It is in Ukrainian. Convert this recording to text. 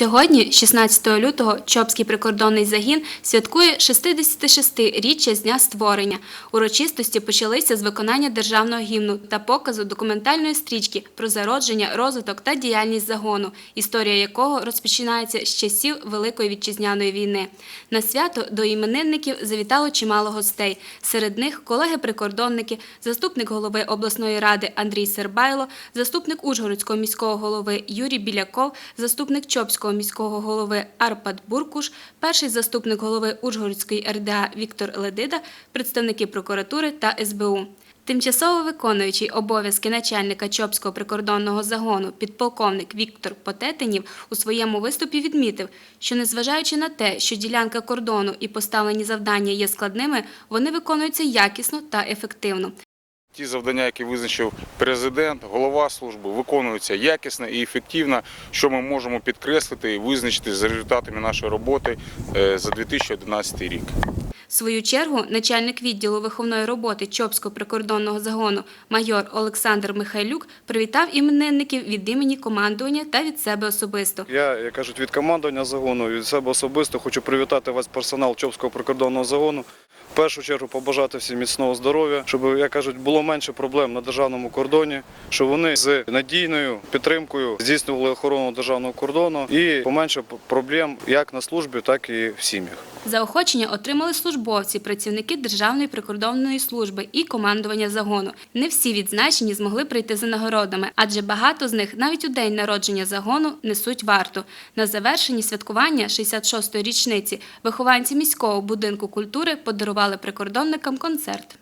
Сьогодні, 16 лютого, Чопський прикордонний загін святкує 66-річчя з дня створення. Урочистості почалися з виконання державного гімну та показу документальної стрічки про зародження, розвиток та діяльність загону, історія якого розпочинається з часів Великої вітчизняної війни. На свято до іменинників завітало чимало гостей. Серед них колеги-прикордонники, заступник голови обласної ради Андрій Сербайло, заступник Ужгородського міського голови Юрій Біляков, заступник Чопського міського голови Арпад Буркуш, перший заступник голови Ужгородської РДА Віктор Ледида, представники прокуратури та СБУ. Тимчасово виконуючий обов'язки начальника Чопського прикордонного загону підполковник Віктор Потетинів у своєму виступі відмітив, що незважаючи на те, що ділянка кордону і поставлені завдання є складними, вони виконуються якісно та ефективно. Ті завдання, які визначив президент, голова служби, виконуються якісно і ефективно, що ми можемо підкреслити і визначити за результатами нашої роботи е, за 2011 рік. В свою чергу начальник відділу виховної роботи Чопського прикордонного загону майор Олександр Михайлюк привітав іменинників від імені командування та від себе особисто. Я, як кажуть, від командування загону, від себе особисто хочу привітати весь персонал Чопського прикордонного загону. Першу чергу побажати всім міцного здоров'я, щоб, як кажуть, було менше проблем на державному кордоні, щоб вони з надійною підтримкою здійснювали охорону державного кордону і поменше проблем як на службі, так і в сім'ях. Заохочення отримали службовці, працівники Державної прикордонної служби і командування загону. Не всі відзначені змогли прийти за нагородами, адже багато з них навіть у день народження загону несуть варту. На завершенні святкування 66-ї річниці вихованці міського будинку культури подарували прикордонникам концерт.